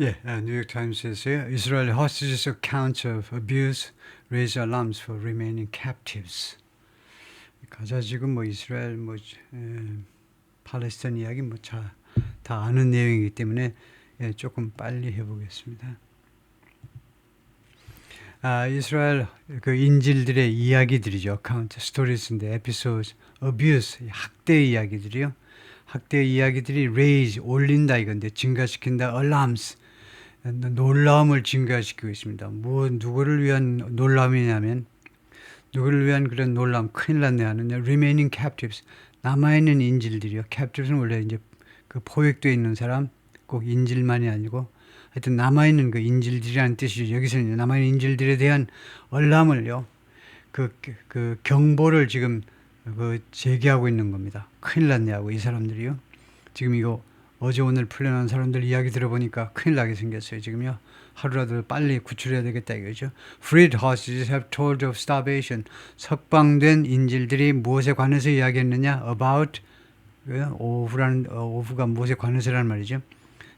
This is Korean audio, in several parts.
예, 아, 뉴욕 타임스에서요. 이스라엘 hostages accounts of abuse raise alarms for remaining captives. 가자 지금 뭐 이스라엘 뭐 에, 팔레스타인 이야기 뭐다 아는 내용이기 때문에 예, 조금 빨리 해보겠습니다. 아, 이스라엘 그 인질들의 이야기들이죠. 카운트 스토리스인데 에피소드 어뷰스 학대 이야기들이요. 학대 이야기들이 raise 올린다 이건데 증가시킨다 alarms 놀라움을 증가시키고 있습니다. 뭐 누구를 위한 놀라움이냐면 누구를 위한 그런 놀라움 큰일 났네 하느냐 remaining captives 남아 있는 인질들이요. captives는 원래 이제 그 포획되어 있는 사람 꼭 인질만이 아니고 하여튼 남아 있는 그 인질들이라는 뜻이죠. 여기서는 남아 있는 인질들에 대한 얼람을요. 그, 그 경보를 지금 그 제기하고 있는 겁니다. 큰일 났네 하고 이 사람들이요. 지금 이거 어제 오늘 풀려난 사람들 이야기 들어보니까 큰일 나게 생겼어요. 지금요. 하루라도 빨리 구출해야 되겠다 이거죠. Freed hostages have told of starvation. 석방된 인질들이 무엇에 관해서 이야기했느냐? About 오후라는 어, 오후가 무엇에 관해서라는 말이죠.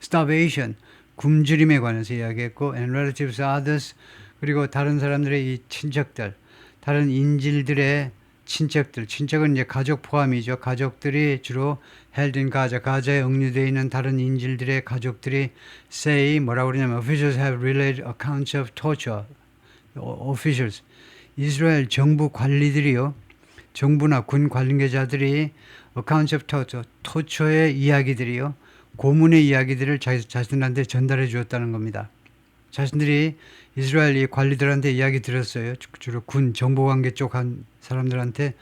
Starvation 굶주림에 관해서 이야기했고 and relatives others 그리고 다른 사람들의 이 친척들 다른 인질들의 친척들, 친척은 이제 가족 포함이죠. 가족들이 주로 in 가자, 가자에 억류되어 있는 다른 인질들의 가족들이 say 뭐라고 그러냐면 officials have relayed accounts of torture. officials 이스라엘 정부 관리들이요. 정부나 군 관계자들이 accounts of torture, 토처의 이야기들이요. 고문의 이야기들을 자신들한테 전달해 주었다는 겁니다. 자신들이 이스라엘 관리들한테 이야기 들었어요. 주로 군 정보관계 쪽 한 사람들한테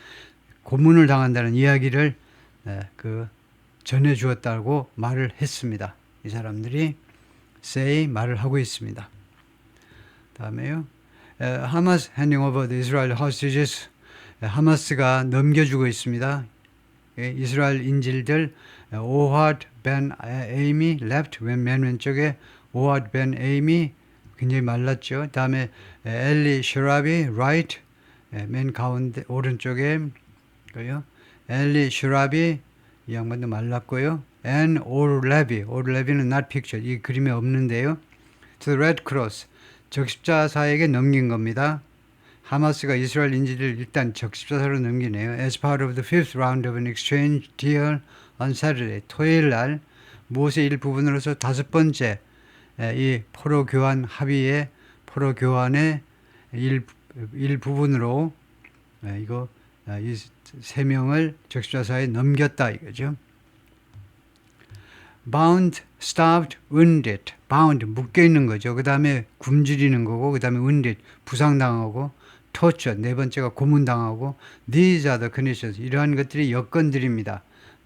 고문을 당한다는 이야기를 네, 그 전해 주었다고 말을 했습니다. 이 사람들이 say 말을 하고 있습니다. 다음에요. 하마스 handing over the Israel hostages. 하마스가 넘겨주고 있습니다. 이스라엘 인질들 오하드 벤 에이미 left 맨 왼쪽에 오하드 벤 에이미 굉장히 말랐죠. 다음에 엘리 슈라비 right 맨 가운데 오른쪽에 그요. 엘리 슈라비 이 양반도 말랐고요. 앤 오르레비 오르레비는 not picture 이 그림에 없는데요. To the Red Cross 적십자사에게 넘긴 겁니다. 하마스가 이스라엘 인질을 일단 적십자사로 넘기네요. As part of the fifth round of an exchange deal on Saturday 토요일 날 모세 일부분으로서 다섯 번째 이 포로 교환 합의의 포로 교환의 일, 일부분으로 이거 이 세 명을 적십자사에 넘겼다 이거죠. bound, starved, wounded. bound 묶여 있는 거죠. 그 다음에 굶주리는 거고, 그 다음에 wounded 부상당하고, torture 네 번째가 고문당하고, these are the conditions. 이러한 것들이 여건들입니다.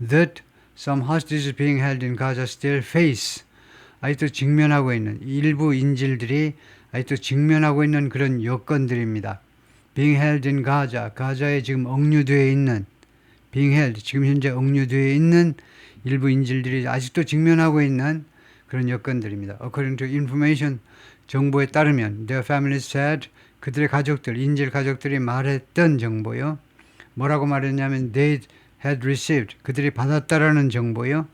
that some hostages being held in Gaza still face. 아직도 직면하고 있는 일부 인질들이 아직도 직면하고 있는 그런 여건들입니다. being held in Gaza, 가자에 지금 억류되어 있는 being held, 지금 현재 억류되어 있는 일부 인질들이 아직도 직면하고 있는 그런 여건들입니다. According to information, 정보에 따르면 their families said 그들의 가족들, 인질 가족들이 말했던 정보요. 뭐라고 말했냐면 they had received 그들이 받았다라는 정보요.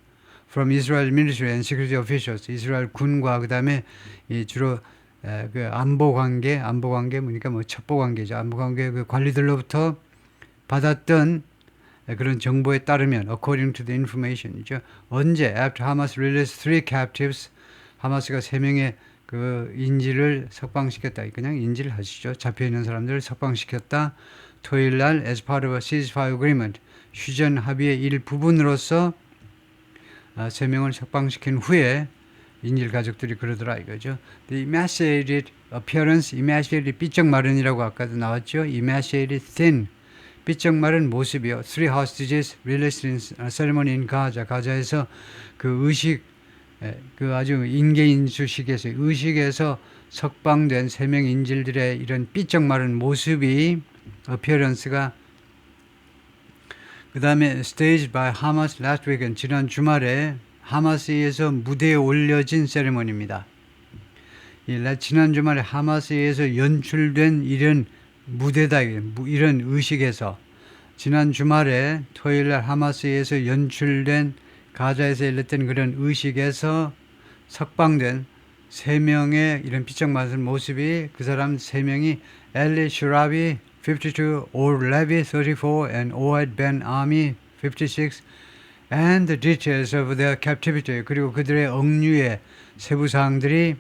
from Israel military and security officials 이스라엘 군과 그다음에 이 주로 에, 그 안보 관계 안보 관계 뭐니까? 뭐 첩보 관계죠. 안보 관계 그 관리들로부터 받았던 그런 정보에 따르면 according to the information이죠. 언제 after Hamas released three captives 하마스가 세 명의 그 인질을 석방시켰다. 그냥 인질 하시죠. 잡혀 있는 사람들을 석방시켰다. 토요일 날 as part of a ceasefire agreement 휴전 합의의 일부분으로서 아, 세 명을 석방시킨 후에 인질 가족들이 그러더라 이거죠. The emaciated appearance, emaciated 삐쩍 마른이라고 아까도 나왔죠. emaciated thin, 삐쩍 마른 모습이요. Three hostages released in ceremony in Gaza. 가자에서 그 의식, 그 아주 인계인수식에서 의식에서 석방된 세 명 인질들의 이런 삐쩍 마른 모습이 appearance가 그 다음에 staged by Hamas last weekend 지난 주말에 하마스에서 무대에 올려진 세레머니입니다. 이 지난 주말에 하마스에서 연출된 이런 무대다 이런 의식에서 지난 주말에 토요일 날 하마스에서 연출된 가자에서 열렸던 그런 의식에서 석방된 세 명의 이런 비쩍 맞은 모습이 그 사람 세 명이 엘리 슈라비 52, 올 레비 34 and 오ed ben 아미 56 and the details of their captivity 그리고 그들의 억류의 세부 사항들이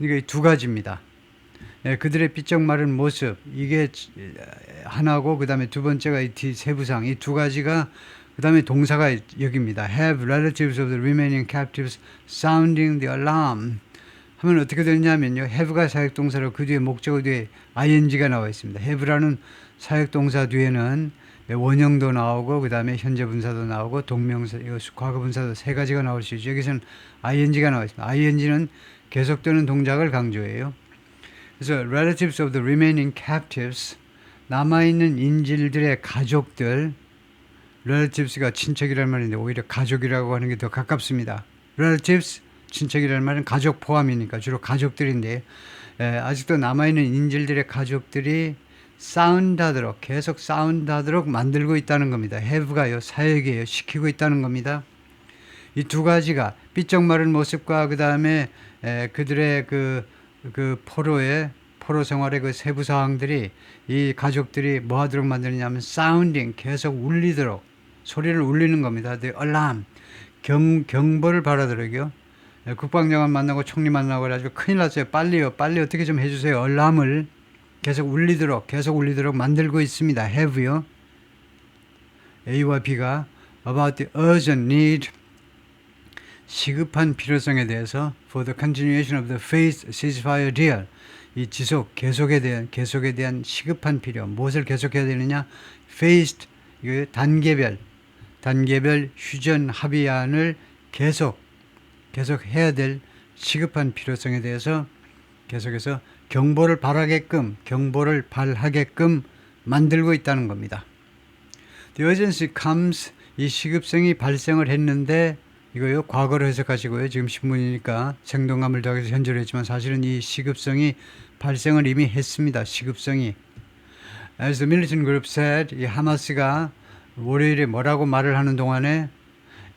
이게 두 가지입니다. 예, 그들의 삐쩍 마른 모습 이게 하나고 그 다음에 두 번째가 이뒤 세부상 이두 가지가 그 다음에 동사가 여기입니다. Have relatives of the remaining captives sounding the alarm. 하면 어떻게 되냐면요. have가 사역 동사로 그 뒤에 목적어 뒤에 ing가 나와 있습니다. have라는 사역 동사 뒤에는 원형도 나오고 그다음에 현재 분사도 나오고 동명사 이거 과거 분사도 세 가지가 나올 수 있죠. 여기서는 ing가 나와 있습니다. ing는 계속되는 동작을 강조해요. 그래서 relatives of the remaining captives 남아 있는 인질들의 가족들 relatives가 친척이라는 말인데 오히려 가족이라고 하는 게 더 가깝습니다. relatives 친척이라는 말은 가족 포함이니까 주로 가족들인데 에, 아직도 남아 있는 인질들의 가족들이 사운드하도록 계속 사운드하도록 만들고 있다는 겁니다. have가요 사역이에요 시키고 있다는 겁니다. 이 두 가지가 삐쩍 마른 모습과 그 다음에 그들의 그, 그 포로의 포로 생활의 그 세부 사항들이 이 가족들이 뭐 하도록 만드느냐면 사운딩 계속 울리도록 소리를 울리는 겁니다. Alarm 경, 경보를 바라도록요. 국방장관 만나고 총리 만나고 그래가지고 큰일 났어요. 빨리요. 빨리 어떻게 좀 해주세요. 알람을 계속 울리도록 계속 울리도록 만들고 있습니다. have요. A와 B가 about the urgent need 시급한 필요성에 대해서 for the continuation of the phased ceasefire deal 이 지속 계속에 대한 계속에 대한 시급한 필요 무엇을 계속해야 되느냐 phased 이거 단계별 단계별 휴전 합의안을 계속 계속 해야 될 시급한 필요성에 대해서 계속해서 경보를 발하게끔 경보를 발하게끔 만들고 있다는 겁니다. The urgency comes. 이 시급성이 발생을 했는데 이거요 과거로 해석하시고요. 지금 신문이니까 생동감을 더해서 현재로 했지만 사실은 이 시급성이 발생을 이미 했습니다. 시급성이. As the militant group said 이 하마스가 월요일에 뭐라고 말을 하는 동안에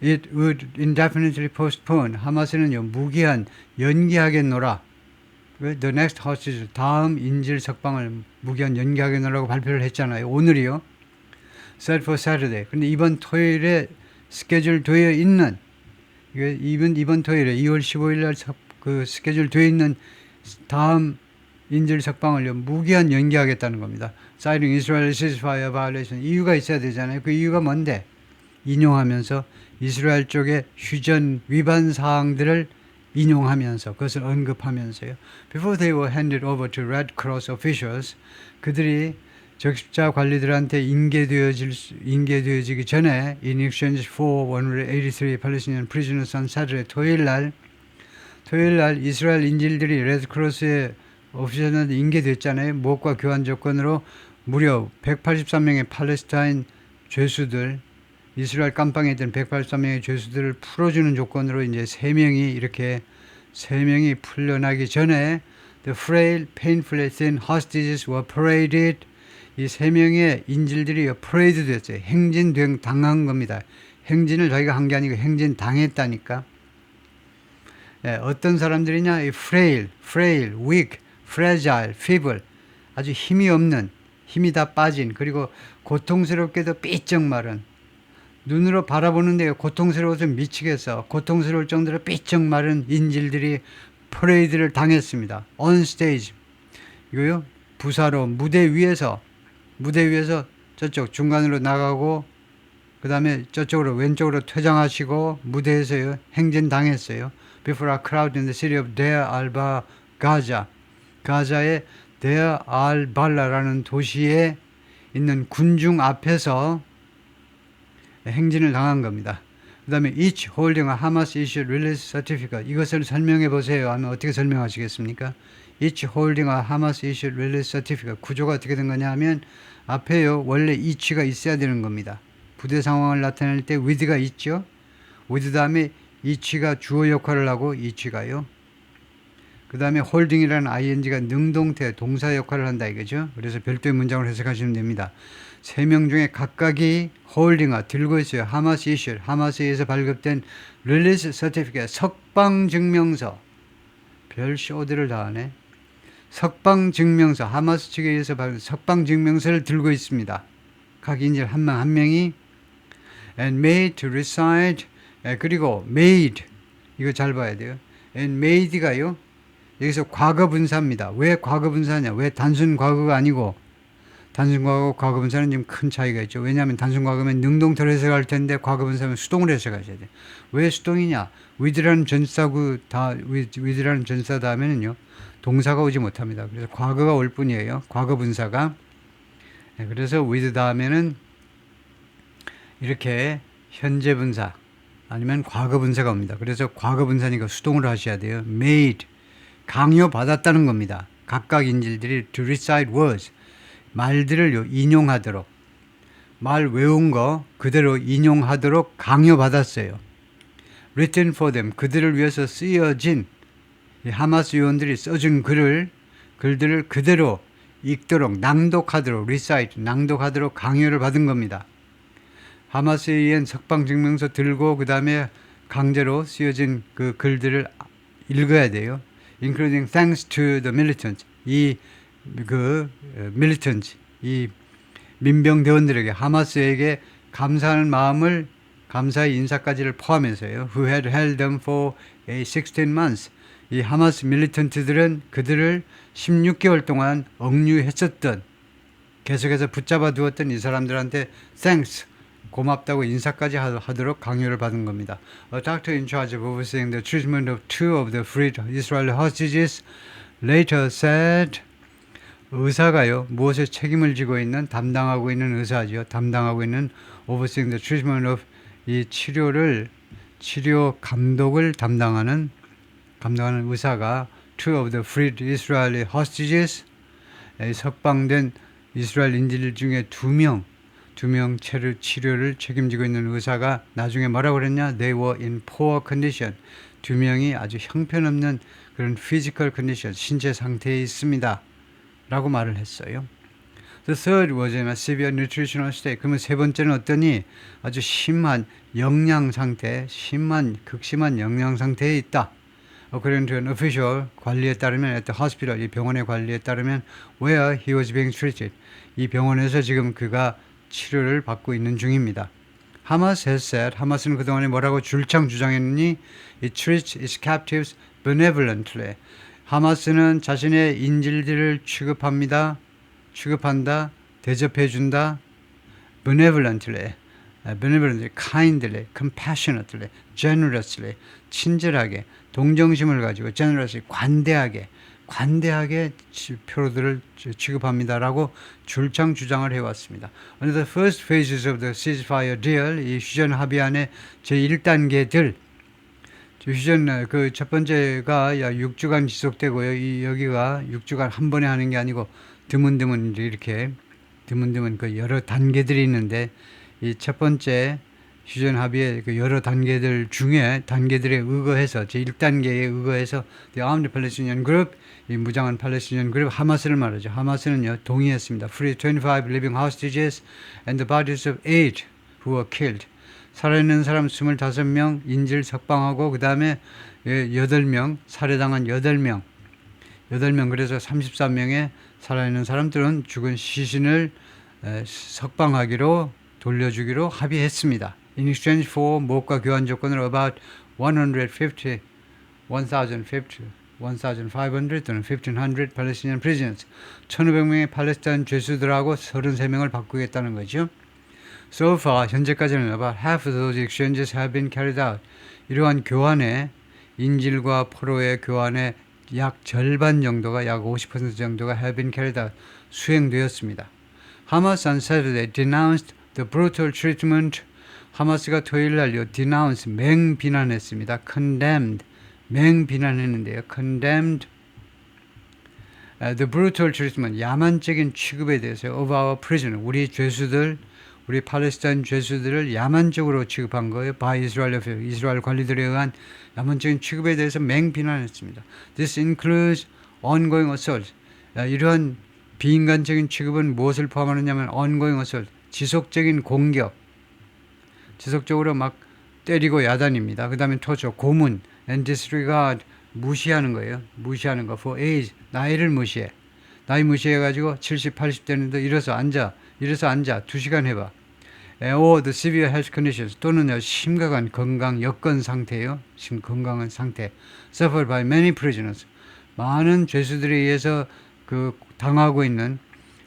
It would indefinitely postpone. 하마스는요 무기한 연기하겠노라 The next hostage 다음 인질 석방을 무기한 연기하겠노라고 발표를 했잖아요 오늘이요 set for Saturday 근데 이번 토요일에 스케줄 되어 있는 이번 이번 토요일에 2월 15일 날그 스케줄 되어 있는 다음 인질 석방을 무기한 연기하겠다는 겁니다. Citing Israel ceasefire violation 이유가 있어야 되잖아요. 그 이유가 뭔데? 인용하면서 이스라엘 쪽의 휴전 위반 사항들을 인용하면서 그것을 언급하면서요. Before they were handed over to Red Cross officials 그들이 적십자 관리들한테 인계되어질 인계되어지기 전에 in exchange for 183 Palestinian prisoners on Saturday 토요일 날 토요일 날 이스라엘 인질들이 레드크로스에 오피셜한테 인계됐잖아요. 무엇과 교환 조건으로 무려 183명의 팔레스타인 죄수들 이스라엘 깜빵에 있던 183명의 죄수들을 풀어주는 조건으로 이제 3명이 이렇게 3명이 풀려나기 전에 the frail, painfully thin hostages were paraded 이 세 명의 인질들이 프레이드 됐어요. 행진 당한 겁니다. 행진을 저희가 한 게 아니고 행진 당했다니까. 예, 어떤 사람들이냐? 이 frail, frail, weak, fragile, feeble. 아주 힘이 없는, 힘이 다 빠진, 그리고 고통스럽게도 삐쩍 마른, 눈으로 바라보는데 고통스러워서 미치겠어. 고통스러울 정도로 삐쩍 마른 인질들이 프레이드를 당했습니다. on stage. 이거요? 부사로 무대 위에서 무대 위에서 저쪽 중간으로 나가고 그 다음에 저쪽으로 왼쪽으로 퇴장하시고 무대에서 행진 당했어요. Before a crowd in the city of Deir al-Ba, Gaza. 가자의 데어 알발라라는 도시에 있는 군중 앞에서 행진을 당한 겁니다. 그 다음에 each holding a Hamas issued release certificate 이것을 설명해 보세요 하면 어떻게 설명하시겠습니까? each holding a Hamas issued release certificate 구조가 어떻게 된 거냐 하면 앞에요 원래 each가 있어야 되는 겁니다. 부대 상황을 나타낼 때 with가 있죠. with 다음에 each가 주어 역할을 하고 each가요. 그 다음에 holding이라는 ing가 능동태 동사 역할을 한다 이거죠. 그래서 별도의 문장을 해석하시면 됩니다. 세 명 중에 각각이 홀딩아 들고 있어요. 하마스 이슈, 하마스에서 발급된 릴리스 서티피켓 석방 증명서 별 쇼들을 다 하네. 석방 증명서 하마스 측에 의해서 발급 석방 증명서를 들고 있습니다. 각 인질 한 명 한 명이 and made to reside 예, 그리고 made 이거 잘 봐야 돼요. and made가요. 여기서 과거 분사입니다. 왜 과거 분사냐? 왜 단순 과거가 아니고 단순 과거 과거 분사는 좀큰 차이가 있죠. 왜냐하면 단순 과거면 능동태로 해석할 텐데 과거 분사면 수동으로 해석하셔야 돼. 왜 수동이냐? with라는 전사구 다 with, with라는 전사 다음에는요. 동사가 오지 못합니다. 그래서 과거가 올 뿐이에요. 과거 분사가. 네, 그래서 with 다음에는 이렇게 현재 분사 아니면 과거 분사가 옵니다. 그래서 과거 분사니까 수동으로 하셔야 돼요. made 강요 받았다는 겁니다. 각각 인질들이 to recite words 말들을 인용하도록 말 외운 거 그대로 인용하도록 강요 받았어요. written for them 그들을 위해서 쓰여진 이 하마스 요원들이 써준 글을 글들을 그대로 읽도록 낭독하도록 recite 낭독하도록 강요를 받은 겁니다. 하마스에 의한 석방 증명서 들고 그 다음에 강제로 쓰여진 그 글들을 읽어야 돼요. including thanks to the militant 이 그 militant 이 민병 대원들에게 하마스에게 감사하는 마음을 감사의 인사까지를 포함해서요. Who had held them for a 16 months. 이 하마스 밀리턴트들은 그들을 16개월 동안 억류했었던 계속해서 붙잡아 두었던 이 사람들한테 thanks 고맙다고 인사까지 하- 하도록 강요를 받은 겁니다. A doctor in charge of overseeing the treatment of two of the freed Israeli hostages later said 의사가요 무엇에 책임을 지고 있는 담당하고 있는 의사죠 담당하고 있는 overseeing the treatment of 이 치료를 치료 감독을 담당하는 감당하는 의사가 two of the freed Israeli hostages 에, 석방된 이스라엘 인질 중에 두 명, 두 명 치료를 책임지고 있는 의사가 나중에 뭐라고 그랬냐? They were in poor condition. 두 명이 아주 형편없는 그런 physical condition, 신체 상태에 있습니다. 라고 말을 했어요. The third was a severe nutritional state. 그러면 세 번째는 어떠니? 아주 심한 영양 상태, 심한, 극심한 영양 상태에 있다. According to an official 관리에 따르면 at the hospital 이 병원의 관리에 따르면 where he was being treated 이 병원에서 지금 그가 치료를 받고 있는 중입니다. 하마스 has said 하마스는 그동안에 뭐라고 줄창 주장했느니 it treats its captives benevolently 하마스는 자신의 인질들을 취급합니다. 취급한다. 대접해 준다. benevolently benevolently, kindly, compassionately, generously, 친절하게, 동정심을 가지고 generously, 관대하게, 관대하게 치- 표로들을 치- 취급합니다라고 줄창 주장을 해왔습니다. Under the first phases of the ceasefire deal, 이 휴전 합의안의 제 1단계들 휴전 그 첫 번째가 약 6주간 지속되고요. 이 여기가 6주간 한 번에 하는 게 아니고 드문드문 이렇게 드문드문 그 여러 단계들이 있는데 이 첫 번째 휴전 합의의 그 여러 단계들 중에 단계들에 의거해서 제 1단계에 의거해서 The Armed Palestinian Group 이 무장한 팔레스티니안 그룹 하마스를 말하죠. 하마스는요 동의했습니다. Free 25 living hostages and the bodies of eight who were killed. 살아있는 사람 25명 인질 석방하고 그 다음에 8명 살해당한 8명 8명 그래서 33명의 살아있는 사람들은 죽은 시신을 에, 석방하기로 돌려주기로 합의했습니다. In exchange for 목과 교환 조건으로 about 150, 1,050, 1,500 또는 1,500 Palestinian prisoners 1,500명의 팔레스타인 죄수들하고 33명을 바꾸겠다는 거죠. So far 현재까지는 about half those exchanges have been carried out. 이러한 교환에 인질과 포로의 교환의 약 절반 정도가 약 50% 정도가 have been carried out 수행되었습니다. 하마스 on Saturday denounced the brutal treatment. 하마스가 토요일 날요 denounce 맹 비난했습니다. condemned 맹 비난했는데요. condemned uh, the brutal treatment 야만적인 취급에 대해서 of our prisoner 우리 죄수들 우리 팔레스타인 죄수들을 야만적으로 취급한 거예요. Israel officials. 이스라엘 관리들에 의한 야만적인 취급에 대해서 맹 비난했습니다. This includes ongoing assault. 아, 이러한 비인간적인 취급은 무엇을 포함하느냐면 ongoing assault, 지속적인 공격, 지속적으로 막 때리고 야단입니다. 그 다음에 토저, 고문, and disregard, 무시하는 거예요. 무시하는 거. For age. 나이를 무시해. 나이 무시해가지고 70, 80 되는데 일어서 앉아. 일어서 앉아. 두 시간 해봐. or the severe health conditions 또는 심각한 건강 여건 상태예요. 심 건강한 상태. suffered by many prisoners. 많은 죄수들에 의해서 그 당하고 있는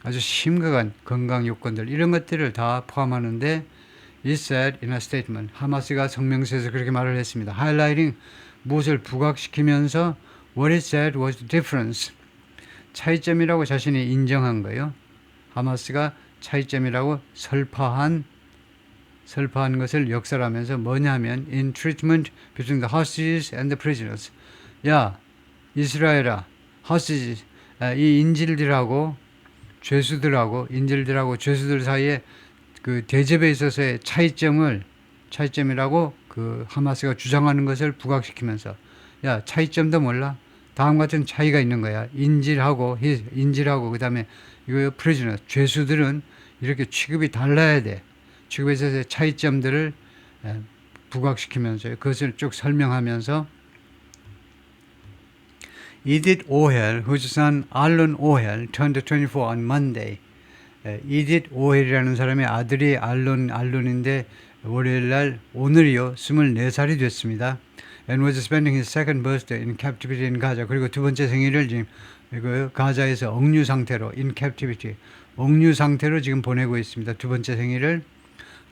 아주 심각한 건강 요건들 이런 것들을 다 포함하는데 it said in a statement 하마스가 성명서에서 그렇게 말을 했습니다. highlighting 무엇을 부각시키면서 what it said was the difference 차이점이라고 자신이 인정한 거예요. 하마스가 차이점이라고 설파한 설파한 것을 역설하면서 뭐냐면 in treatment between the hostages and the prisoners. 야 이스라엘아 hostages 아, 이 인질들하고 죄수들하고 인질들하고 죄수들 사이에 그 대접에 있어서의 차이점을 차이점이라고 그 하마스가 주장하는 것을 부각시키면서 야 차이점도 몰라 다음 같은 차이가 있는 거야 인질하고 인질하고 그다음에 이거 프리즈너 죄수들은 이렇게 취급이 달라야 돼 취급에 있어서의 차이점들을 부각시키면서 그것을 쭉 설명하면서 Edith whose son 알론 오헬 turned 24 on Monday. 이딧 오헬이라는 사람의 아들이 알론 알론인데 월요일 날 오늘이요 24살이 됐습니다. And was spending his second birthday in captivity in Gaza. 그리고 두 번째 생일을 지금 이거 가자에서 억류 상태로 in captivity 억류 상태로 지금 보내고 있습니다. 두 번째 생일을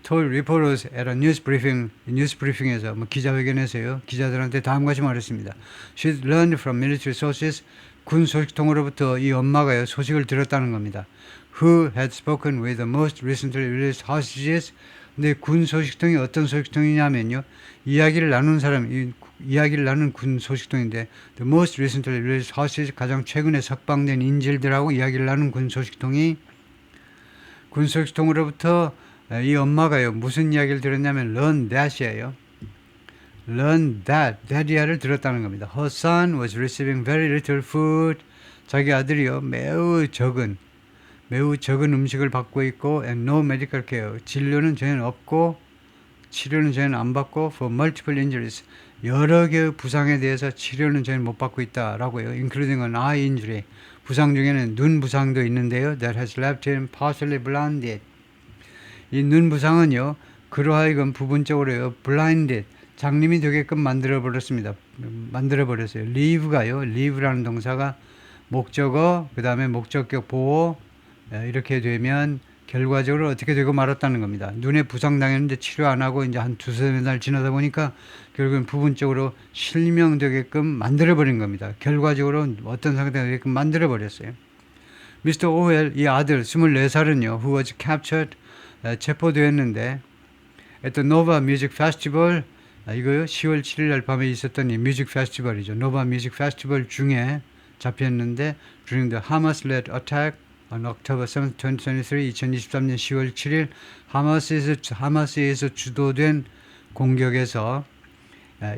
told reporters at a news briefing, 뉴스 브리핑에서 뭐 기자회견에서요 기자들한테 다음같이 말했습니다. She learned from military sources 군 소식통으로부터 이 엄마가요 소식을 들었다는 겁니다. Who had spoken with the most recently released hostages? 근데 군 소식통이 어떤 소식통이냐면요 이야기를 나눈 사람 이, 이야기를 나눈 군 소식통인데 the most recently released hostages 가장 최근에 석방된 인질들하고 이야기를 나눈 군 소식통이 군 소식통으로부터 이 엄마가요 무슨 이야기를 들었냐면 learn that이에요. learn that, that이야를 들었다는 겁니다. Her son was receiving very little food. 자기 아들이요 매우 적은 매우 적은 음식을 받고 있고 and no medical care. 진료는 전혀 없고 치료는 전혀 안 받고 for multiple injuries. 여러 개의 부상에 대해서 치료는 전혀 못 받고 있다라고요. including an eye injury. 부상 중에는 눈 부상도 있는데요. that has left him partially blinded. 이 눈 부상은요, 그러하여금 부분적으로요, 블라인드, 장님이 되게끔 만들어 버렸습니다. 만들어 버렸어요. leave가요, leave라는 동사가 목적어, 그 다음에 목적격 보호, 이렇게 되면 결과적으로 어떻게 되고 말았다는 겁니다. 눈에 부상당했는데 치료 안 하고 이제 한 두세 달 지나다 보니까 결국은 부분적으로 실명되게끔 만들어 버린 겁니다. 결과적으로 어떤 상태가 되게끔 만들어 버렸어요. 미스터 오웰, 이 아들 24살은요, who was captured 체포되었는데 at the Nova Music Festival 아, 이거요 10월 7일 날 밤에 있었던 이 뮤직 페스티벌이죠. 노바 뮤직 페스티벌 중에 잡혔는데 during the Hamas-led attack on October 7, 2023, 2023년 10월 7일 하마스에서 하마스에서 주도된 공격에서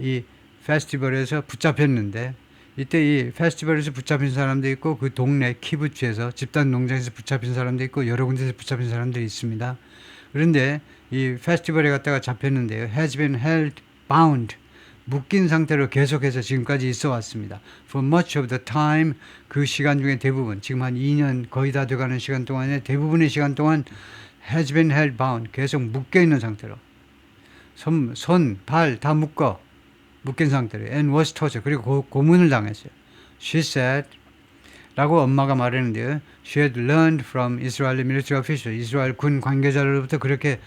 이 페스티벌에서 붙잡혔는데 이때 이 페스티벌에서 붙잡힌 사람도 있고 그 동네 키부츠에서 집단 농장에서 붙잡힌 사람도 있고 여러 군데서 붙잡힌 사람들이 있습니다. 그런데 이 페스티벌에 갔다가 잡혔는데요. has been held bound 묶인 상태로 계속해서 지금까지 있어 왔습니다. For much of the time 그 시간 중에 대부분 지금 한 2년 거의 다 돼가는 시간 동안에 대부분의 시간 동안 has been held bound 계속 묶여 있는 상태로 손, 손, 발 다 묶어 묶인 상태로 and was tortured 그리고 고, 고문을 당했어요. She said 라고 엄마가 말했는데요. She had learned from Israeli military officials. 이스라엘 군 관계자로부터 그렇게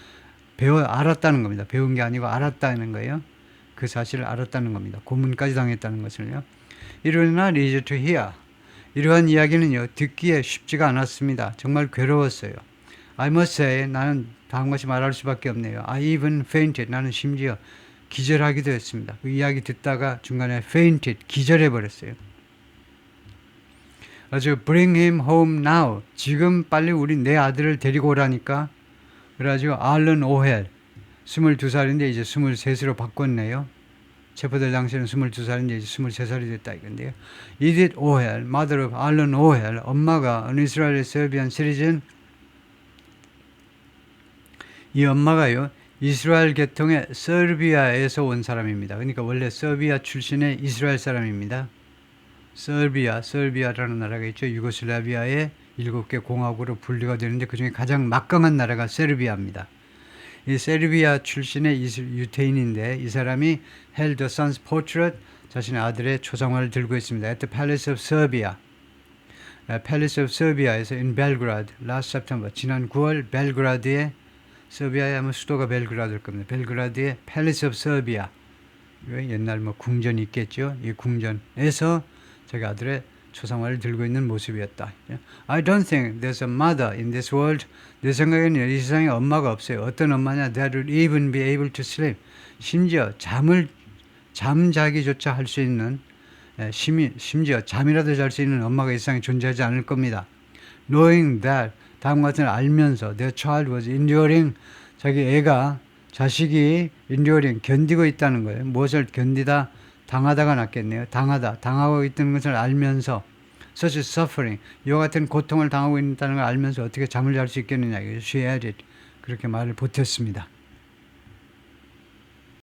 배워 알았다는 겁니다. 배운 게 아니고 알았다는 거예요. 그 사실을 알았다는 겁니다. 고문까지 당했다는 것을요. 이러나 투 히어. 이러한 이야기는요. 듣기에 쉽지가 않았습니다. 정말 괴로웠어요. I must say 나는 다음과 같이 말할 수밖에 없네요. I even fainted. 나는 심지어 기절하기도 했습니다. 그 이야기 듣다가 중간에 fainted, 기절해 버렸어요. 아주 bring him home now. 지금 빨리 우리 내 아들을 데리고 오라니까. 그래가지고 알런 오헬 22살인데 이제 23세로 바꿨네요. 체포될 당시에는 22살인데 이제 23살이 됐다 이건데요. 이딧 오헬, mother of 알런 오헬, 엄마가 an Israeli Serbian citizen 이 엄마가요. 이스라엘 계통의 서비아에서 온 사람입니다. 그러니까 원래 서비아 출신의 이스라엘 사람입니다. 서비아, 서비아라는 나라가 있죠. 유고슬라비아의 일곱 개 공화국으로 분류가 되는데 그 중에 가장 막강한 나라가 세르비아입니다. 이 세르비아 출신의 유태인인데 이 사람이 held the son's portrait 자신의 아들의 초상화를 들고 있습니다. At the Palace of Serbia. 아, Palace of Serbia에서 in Belgrade last September 지난 9월 벨그라드의 서비아의 아마 수도가 벨그라드일 겁니다. 벨그라드의 Palace of Serbia 옛날 뭐 궁전이 있겠죠. 이 궁전에서 자기 아들의 초상화를 들고 있는 모습이었다. I don't think there's a mother in this world. 내 생각에는 이 세상에 엄마가 없어요. 어떤 엄마냐? That would even be able to sleep. 심지어 잠을 잠자기조차 할 수 있는 에, 심이, 심지어 잠이라도 잘 수 있는 엄마가 이 세상에 존재하지 않을 겁니다. Knowing that 다음과 같은 걸 알면서 their child was enduring 자기 애가 자식이 enduring 견디고 있다는 거예요. 무엇을 견디다 당하다가 낫겠네요. 당하다 당하고 있다는 것을 알면서 such suffering 이와 같은 고통을 당하고 있다는 걸 알면서 어떻게 잠을 잘 수 있겠느냐. She added 그렇게 말을 보탰습니다.